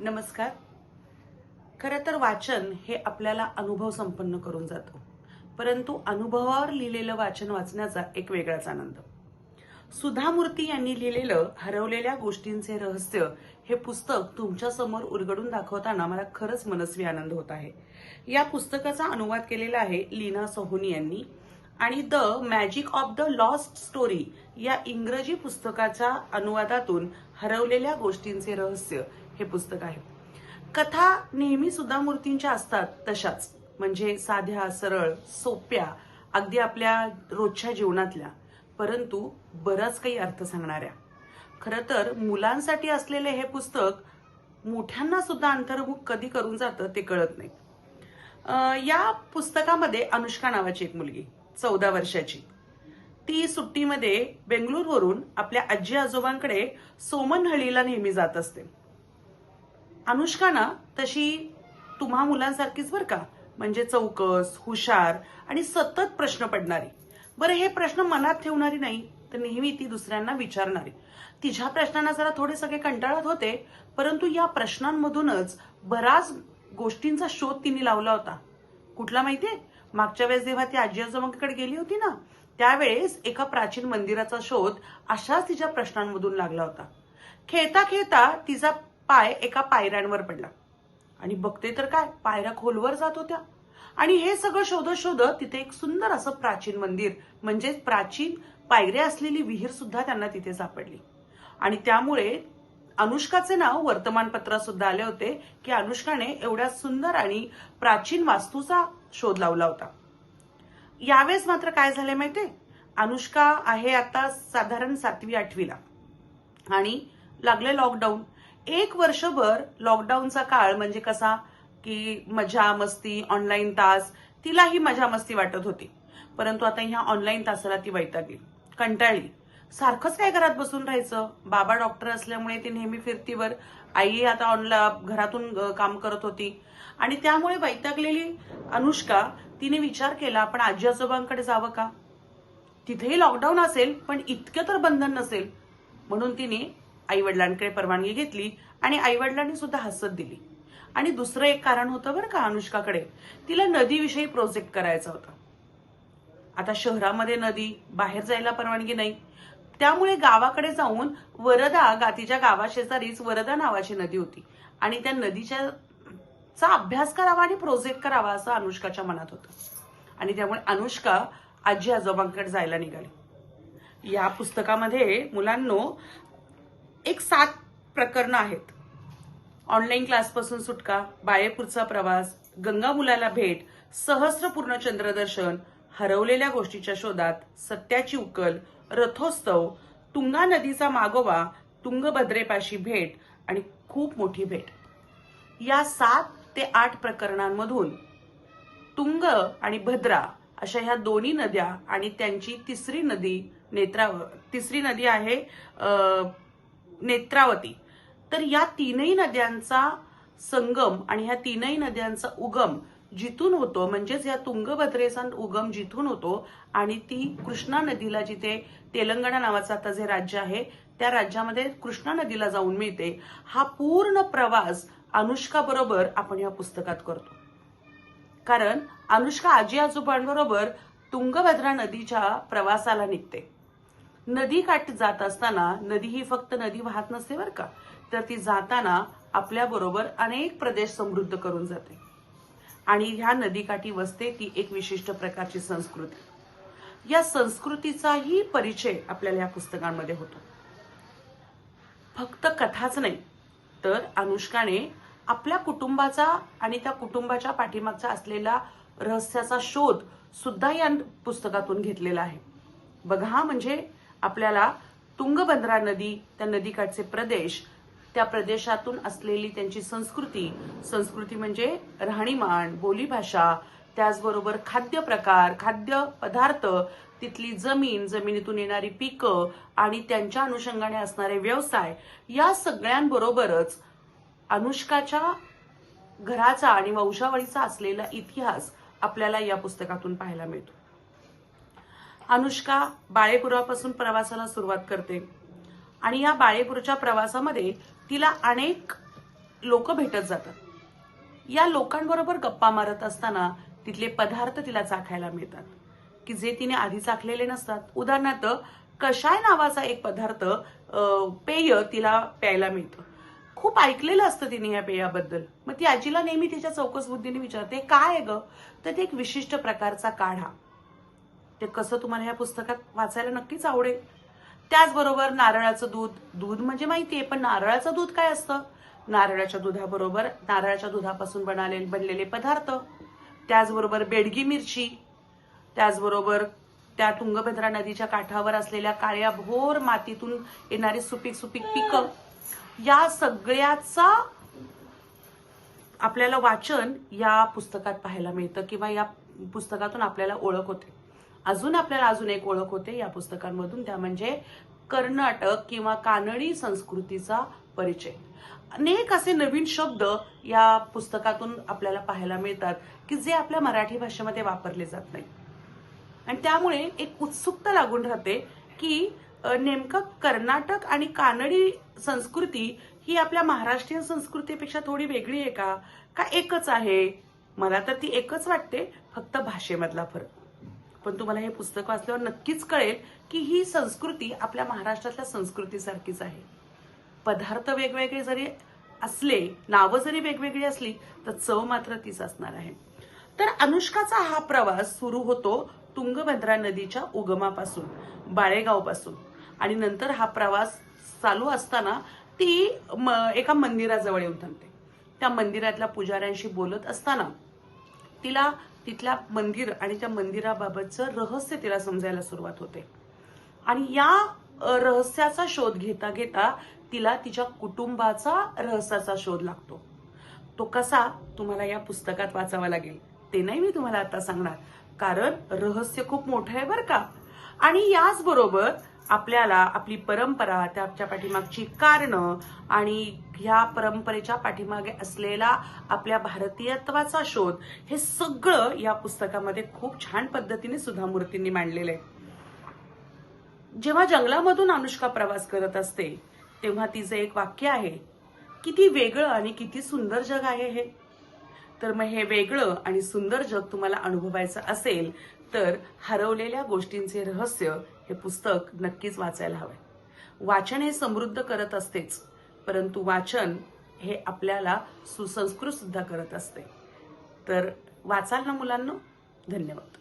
नमस्कार. खरं तर वाचन हे आपल्याला अनुभव संपन्न करून जातं. परंतु अनुभवावर लिहिलेलं वाचन वाचण्याचा एक वेगळाच आनंद. सुधा मूर्ती यांनी लिहिलेलं हरवलेल्या गोष्टींचे रहस्य हे पुस्तक तुमच्यासमोर उलगडून दाखवताना मला खरंच मनस्वी आनंद होत आहे. या पुस्तकाचा अनुवाद केलेला आहे लीना सोहोनी यांनी. आणि the magic of the lost story या इंग्रजी पुस्तकाच्या अनुवादातून हरवलेल्या गोष्टींचे रहस्य हे पुस्तक आहे. कथा नेहमी सुद्धा मूर्तींच्या असतात तशाच. म्हणजे साध्या सरळ सोप्या अगदी आपल्या रोजच्या जीवनातल्या. परंतु बराच काही अर्थ सांगणाऱ्या. खरं तर मुलांसाठी असलेले हे पुस्तक मोठ्यांना सुद्धा अंतर्मुख कधी करून जातं ते कळत नाही. या पुस्तकामध्ये अनुष्का नावाची एक मुलगी चौदा वर्षाची. ती सुट्टीमध्ये बेंगळूरवरून आपल्या आजी आजोबांकडे सोमनहळीला नेहमी जात असते. अनुष्का ना तशी तुम्हा मुलांसारखीच बरं का? म्हणजे चौकस हुशार आणि सतत प्रश्न पडणारी. बरं हे प्रश्न मनात ठेवणारी नाही तर नेहमी ती दुसऱ्यांना विचारणारी. तिच्या प्रश्नांना जरा थोडे सगळे कंटाळत होते परंतु या प्रश्नांमधूनच बराच गोष्टींचा शोध तिने लावला होता. कुठला माहितीये? मागच्या वेळेस जेव्हा ती आजी आजोबांकडे गेली होती ना त्यावेळेस एका प्राचीन मंदिराचा शोध अशाच तिच्या प्रश्नांमधून लागला होता. खेळता खेळता तिचा पाय एका पायऱ्यांवर पडला. आणि बघते तर काय पायऱ्या खोलवर जात होत्या. आणि हे सगळं शोधत शोधत तिथे एक सुंदर असं प्राचीन मंदिर म्हणजे प्राचीन पायऱ्या असलेली विहीर सुद्धा त्यांना तिथे सापडली. आणि त्यामुळे अनुष्काचे नाव वर्तमानपत्रात सुद्धा आले होते की अनुष्काने एवढ्या सुंदर आणि प्राचीन वास्तूचा शोध लावला होता. यावेळेस मात्र काय झाले माहितीये अनुष्का आहे आता साधारण सातवी आठवीला. आणि लागले लॉकडाऊन एक वर्षभर लॉकडाऊनचा काळ म्हणजे कसा की मजा मस्ती ऑनलाईन तास तिलाही मजा मस्ती वाटत होती. परंतु आता ह्या ऑनलाईन तासाला ती वैतागली कंटाळली. सारखंच काय घरात बसून राहायचं? बाबा डॉक्टर असल्यामुळे ती नेहमी फिरतीवर. आई आता ऑनला घरातून काम करत होती. आणि त्यामुळे वैतागलेली अनुष्का तिने विचार केला आपण आजी आजोबांकडे जावं का? तिथेही लॉकडाऊन असेल पण इतकं तर बंधन नसेल. म्हणून तिने आई वडिलांकडे परवानगी घेतली आणि आई वडिलांनी सुद्धा हसत दिली. आणि दुसरं एक कारण होतं बरं का अनुष्काकडे. तिला नदीविषयी प्रोजेक्ट करायचा होता. आता शहरामध्ये नदी बाहेर जायला परवानगी नाही. त्यामुळे गावाकडे जाऊन वरदा गातीच्या गावाशेजारीच वरदा नावाची नदी होती. आणि त्या नदीच्या चा अभ्यास करावा आणि प्रोजेक्ट करावा असं अनुष्काच्या मनात होतं. आणि त्यामुळे अनुष्का आजी आजोबांकडे जायला निघाली. या पुस्तकामध्ये मुलांनो एक सात प्रकरणं आहेत. ऑनलाईन क्लासपासून सुटका बाळेपूरचा प्रवास गंगा मुलाला भेट सहस्रपूर्ण चंद्रदर्शन हरवलेल्या गोष्टीच्या शोधात सत्याची उकल रथोत्सव तुंगा नदीचा मागोवा तुंगभद्रेपाशी भेट आणि खूप मोठी भेट. या सात ते आठ प्रकरणांमधून तुंग आणि भद्रा अशा ह्या दोन्ही नद्या आणि त्यांची तिसरी नदी नेत्राव तिसरी नदी आहे नेत्रावती. तर या तीनही नद्यांचा संगम आणि ह्या तीनही नद्यांचा उगम जिथून होतो म्हणजेच या तुंगभद्रेचा उगम जिथून होतो आणि ती कृष्णा नदीला जिथे तेलंगणा नावाचं आता जे राज्य आहे त्या राज्यामध्ये कृष्णा नदीला जाऊन मिळते. हा पूर्ण प्रवास अनुष्का बरोबर आपण या पुस्तकात करतो. कारण अनुष्का आजी आजोबांबरोबर तुंगभद्रा नदीच्या प्रवासाला निघते. नदी काठ जात असताना नदी ही फक्त नदी वाहत नसते बरं का? तर ती जाताना आपल्याबरोबर अनेक प्रदेश समृद्ध करून जाते. आणि ह्या नदीकाठी वसते ती एक विशिष्ट प्रकारची संस्कृती. या संस्कृतीचाही परिचय आपल्याला या पुस्तकांमध्ये होतो. फक्त कथाच नाही तर अनुष्काने आपल्या कुटुंबाचा आणि त्या कुटुंबाच्या पाठीमागचा असलेला रहस्याचा शोध सुद्धा या पुस्तकातून घेतलेला आहे. बघा म्हणजे आपल्याला तुंगभद्रा नदी त्या नदीकाठचे प्रदेश त्या प्रदेशातून असलेली त्यांची संस्कृती संस्कृती म्हणजे राहणीमान बोलीभाषा त्याचबरोबर खाद्य प्रकार खाद्य पदार्थ तिथली जमीन जमिनीतून येणारी पिकं आणि त्यांच्या अनुषंगाने असणारे व्यवसाय या सगळ्यांबरोबरच अनुष्काच्या घराचा आणि वंशावळीचा असलेला इतिहास आपल्याला या पुस्तकातून पाहायला मिळतो. अनुष्का बाळेपुरापासून प्रवासाला सुरुवात करते. आणि या बाळेपूरच्या प्रवासामध्ये तिला अनेक लोक भेटत जातात. या लोकांबरोबर गप्पा मारत असताना तिथले पदार्थ तिला चाखायला मिळतात. की जे तिने आधी चाखलेले नसतात. उदाहरणार्थ कशाय नावाचा एक पदार्थ पेय तिला प्यायला मिळतं. खूप ऐकलेलं असतं तिने या पेयाबद्दल. मग ती आजीला नेहमी तिच्या चौकस बुद्धीने विचारते काय आहे ग? तर ते एक विशिष्ट प्रकारचा काढा. ते कसं तुम्हाला या पुस्तकात वाचायला नक्कीच आवडेल. त्याचबरोबर नारळाचं दूध. दूध म्हणजे माहितीये पण नारळाचं दूध काय असतं? नारळाच्या दुधाबरोबर नारळाच्या दुधापासून बनाले बनलेले पदार्थ. त्याचबरोबर बेडगी मिरची. त्याचबरोबर त्या तुंगभद्रा नदीच्या काठावर असलेल्या काळ्या भोर मातीतून येणारी सुपीक सुपीक पिकं. या सगळ्याचा आपल्याला वाचन या पुस्तकात पाहायला मिळतं किंवा या पुस्तकातून आपल्याला ओळख होते. अजून आपल्याला अजून एक ओळख होते या पुस्तकांमधून. त्या म्हणजे कर्नाटक किंवा कानडी संस्कृतीचा परिचय. अनेक असे नवीन शब्द या पुस्तकातून आपल्याला पाहायला मिळतात की जे आपल्या मराठी भाषेमध्ये वापरले जात नाही आणि त्यामुळे एक उत्सुकता लागून राहते की नेमकं कर्नाटक आणि कानडी संस्कृती ही आपल्या महाराष्ट्रीयन संस्कृतीपेक्षा थोडी वेगळी आहे का? का एकच आहे? मला तर ती एकच वाटते फक्त भाषेमधला फरक. पण तुम्हाला हे पुस्तक वाचल्यावर नक्कीच कळेल की ही संस्कृती आपल्या महाराष्ट्रातल्या संस्कृतीसारखीच आहे. पदार्थ वेगवेगळे जरी असले नावं जरी वेगवेगळी असली तर चव मात्र तीच असणार आहे. तर अनुष्काचा हा प्रवास सुरू होतो तुंगभद्रा नदीच्या उगमापासून बाळेगावपासून. आणि नंतर हा प्रवास चालू असताना ती म- एका मंदिराजवळ येऊन थांबते. त्या मंदिरातल्या पुजाऱ्यांशी बोलत असताना तिला तिथल्या मंदिर आणि त्या मंदिराबाबतचं रहस्य तिला समजायला सुरुवात होते. आणि या रहस्याचा शोध घेता घेता तिला तिच्या कुटुंबाचा रहस्याचा शोध लागतो. तो कसा तुम्हाला या पुस्तकात वाचावा लागेल ते नाही मी तुम्हाला आता सांगणार. कारण रहस्य खूप मोठं आहे बरं का. आणि याचबरोबर आपल्याला आपली परंपरा त्याच्या पाठीमागची कारणं आणि ह्या परंपरेच्या पाठीमागे असलेला आपल्या भारतीयत्वाचा शोध हे सगळं या पुस्तकामध्ये खूप छान पद्धतीने सुधामूर्तींनी मांडलेलं आहे. जेव्हा जंगलामधून अनुष्का प्रवास करत असते तेव्हा तिचं एक वाक्य आहे किती वेगळं आणि किती सुंदर जग आहे हे. तर मग हे वेगळं आणि सुंदर जग तुम्हाला अनुभवायचं असेल तर हरवलेल्या गोष्टींचे रहस्य हे पुस्तक नक्कीच वाचायला हवंय. वाचन हे समृद्ध करत असतेच परंतु वाचन हे आपल्याला सुसंस्कृत सुद्धा करत असते. तर वाचाल ना मुलांना? धन्यवाद.